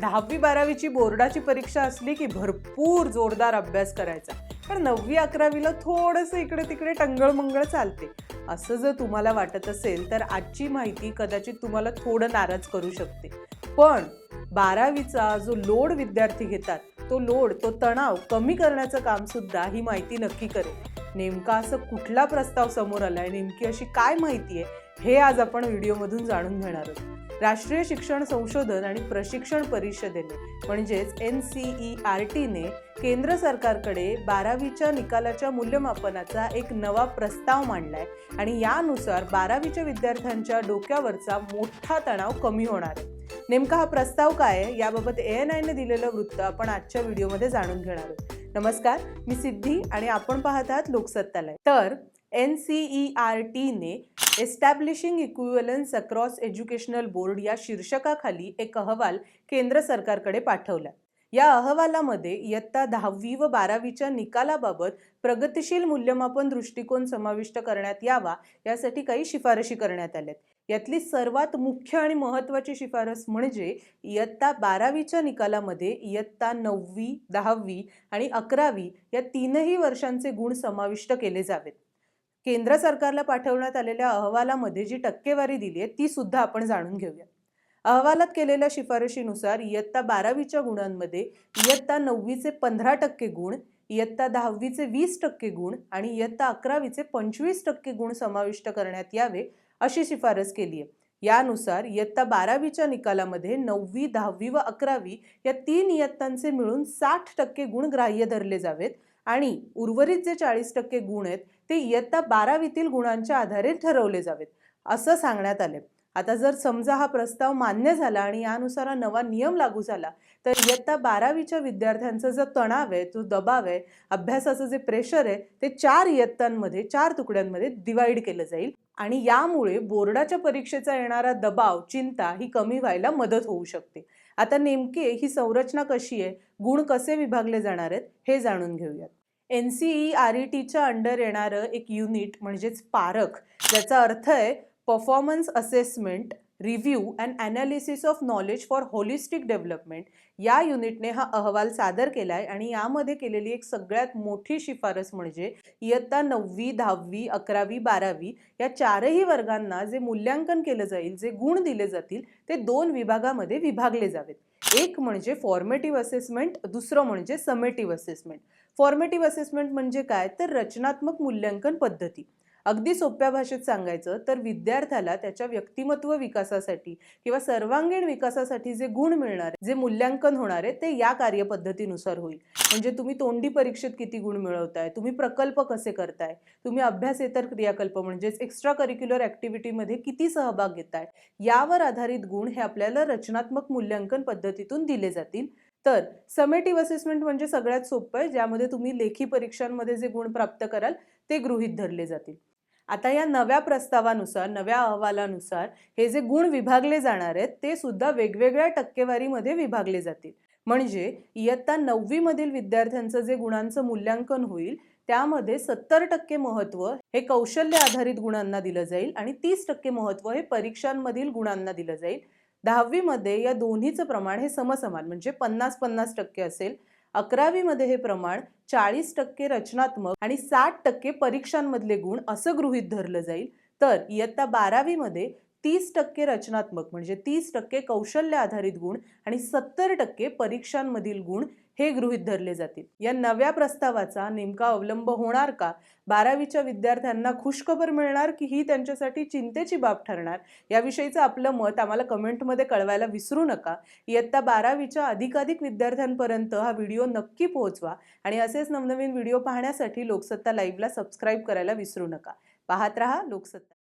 दहावी बारावीची बोर्डाची परीक्षा असली की भरपूर जोरदार अभ्यास करायचा. पण नववी अकरावीला थोडंसं इकडे तिकडे टंगळमंगळ चालते. असं जर तुम्हाला वाटत असेल तर आजची माहिती कदाचित तुम्हाला थोडं नाराज करू शकते. पण बारावीचा जो लोड विद्यार्थी घेतात तो लोड तो तणाव कमी करण्याचं काम सुद्धा ही माहिती नक्की करेल. नेमका असं कुठला प्रस्ताव समोर आलाय नेमकी अशी काय माहिती आहे हे आज आपण व्हिडिओमधून जाणून घेणार आहोत. राष्ट्रीय शिक्षण संशोधन आणि प्रशिक्षण परिषदेने म्हणजेच एन सी ई आर टीने केंद्र सरकारकडे बारावीच्या निकालाच्या मूल्यमापनाचा एक नवा प्रस्ताव मांडलाय आणि यानुसार बारावीच्या विद्यार्थ्यांच्या डोक्यावरचा मोठा तणाव कमी होणार आहे. नेमका हा प्रस्ताव काय आहे याबाबत ए एन आयने दिलेलं वृत्त आपण आजच्या व्हिडिओमध्ये जाणून घेणार आहोत. नमस्कार मी सिद्धी आणि आपण पाहत आहात लोकसत्तालय. तर एन सी ई आर टीने establishing equivalence across educational board या शीर्षकाखाली एक अहवाल केंद्र सरकारकडे पाठवला या अहवालामध्ये इयत्ता दहावी व बारावीच्या निकालाबाबत प्रगतिशील मूल्यमापन दृष्टिकोन समाविष्ट करण्यात यावा यासाठी काही शिफारशी करण्यात आल्यात. यातली सर्वात मुख्य आणि महत्त्वाची शिफारस म्हणजे इयत्ता बारावीच्या निकालामध्ये इयत्ता नववी दहावी आणि अकरावी या तीनही वर्षांचे गुण समाविष्ट केले जावेत. केंद्र सरकारला पाठवण्यात आलेल्या अहवालामध्ये जी टक्केवारी दिली आहे ती सुद्धा आपण जाणून घेऊया अहवालात केलेल्या शिफारशीनुसार इयत्ता बारावीच्या गुणांमध्ये इयत्ता नववीचे पंधरा टक्के गुण इयत्ता दहावीचे वीस टक्के गुण आणि इयत्ता अकरावीचे पंचवीस टक्के गुण समाविष्ट करण्यात यावे अशी शिफारस केली आहे. यानुसार इयत्ता बारावीच्या निकालामध्ये नववी दहावी व अकरावी या तीन इयत्तांचे मिळून साठ टक्के गुण ग्राह्य धरले जावेत आणि उर्वरित जे चाळीस टक्के गुण आहेत ते इयत्ता बारावीतील गुणांच्या आधारे ठरवले जावेत असं सांगण्यात आले आता जर समजा हा प्रस्ताव मान्य झाला आणि यानुसार हा नवा नियम लागू झाला तर इयत्ता बारावीच्या विद्यार्थ्यांचा जो तणाव आहे तो दबाव आहे अभ्यासाचं जे प्रेशर आहे ते चार इयत्तांमध्ये चार तुकड्यांमध्ये डिवाईड केलं जाईल. आणि यामुळे बोर्डाच्या परीक्षेचा येणारा दबाव चिंता ही कमी व्हायला मदत होऊ शकते. आता नेमके ही संरचना कशी आहे गुण कसे विभागले जाणार आहेत हे जाणून घेऊयात. N C E R E टीच्या अंडर येणारं एक युनिट म्हणजेच पारख ज्याचा अर्थ आहे performance assessment review and analysis of knowledge for holistic development या युनिटने हा अहवाल सादर केला आहे आणि यामध्ये केलेली एक सगळ्यात मोठी शिफारस म्हणजे इयत्ता नववी दहावी अकरावी बारावी या चारही वर्गांना जे मूल्यांकन केलं जाईल जे गुण दिले जातील ते दोन विभागामध्ये विभागले जावेत. एक म्हणजे फॉर्मेटिव्ह असेसमेंट दुसरं म्हणजे समेटिव्ह असेसमेंट फॉर्मेटिव्ह असेसमेंट म्हणजे काय? तर रचनात्मक मूल्यांकन पद्धती. अगदी सोप्या भाषेत सांगायचं तर विद्यार्थ्याला त्याच्या व्यक्तिमत्व विकासासाठी किंवा सर्वांगीण विकासासाठी जे गुण मिळणार जे मूल्यांकन होणार आहे ते या कार्यपद्धतीनुसार होईल. म्हणजे तुम्ही तोंडी परीक्षेत किती गुण मिळवताय तुम्ही प्रकल्प कसे करताय तुम्ही अभ्यासेतर क्रियाकल्प म्हणजेच एक्स्ट्रा करिक्युलर ॲक्टिव्हिटीमध्ये किती सहभाग घेताय यावर आधारित गुण हे आपल्याला रचनात्मक मूल्यांकन पद्धतीतून दिले जातील. तर समेटिव्ह असेसमेंट म्हणजे सगळ्यात सोपं आहे ज्यामध्ये तुम्ही लेखी परीक्षांमध्ये जे गुण प्राप्त कराल ते गृहीत धरले जातील. आता या नव्या प्रस्तावानुसार नव्या अहवालानुसार हे जे गुण विभागले जाणार आहेत ते सुद्धा वेगवेगळ्या टक्केवारीमध्ये विभागले जातील. म्हणजे इयत्ता नववीमधील विद्यार्थ्यांचं जे गुणांचं मूल्यांकन होईल त्यामध्ये सत्तर टक्के महत्त्व हे कौशल्य आधारित गुणांना दिलं जाईल आणि तीस टक्के महत्त्व हे परीक्षांमधील गुणांना दिलं जाईल. दहावीमध्ये या दोन्हीचं प्रमाण हे समसमान म्हणजे पन्नास पन्नास टक्के असेल. अकरावीमध्ये हे प्रमाण चाळीस टक्के रचनात्मक आणि साठ टक्के परीक्षांमधले गुण असं गृहीत धरलं जाईल. तर इयत्ता बारावीमध्ये तीस टक्के रचनात्मक म्हणजे तीस टक्के कौशल्य आधारित गुण आणि सत्तर टक्के परीक्षांमधील गुण हे गृहीत धरले जातील. या नव्या प्रस्तावाचा नेमका अवलंब होणार का? बारावीच्या विद्यार्थ्यांना खुशखबर मिळणार की ही त्यांच्यासाठी चिंतेची बाब ठरणार? याविषयीचं आपलं मत आम्हाला कमेंटमध्ये कळवायला विसरू नका. इयत्ता बारावीच्या अधिकाधिक विद्यार्थ्यांपर्यंत हा व्हिडिओ नक्की पोहोचवा आणि असेच नवनवीन व्हिडिओ पाहण्यासाठी लोकसत्ता लाईव्हला सबस्क्राईब करायला विसरू नका. पाहत रहा लोकसत्ता.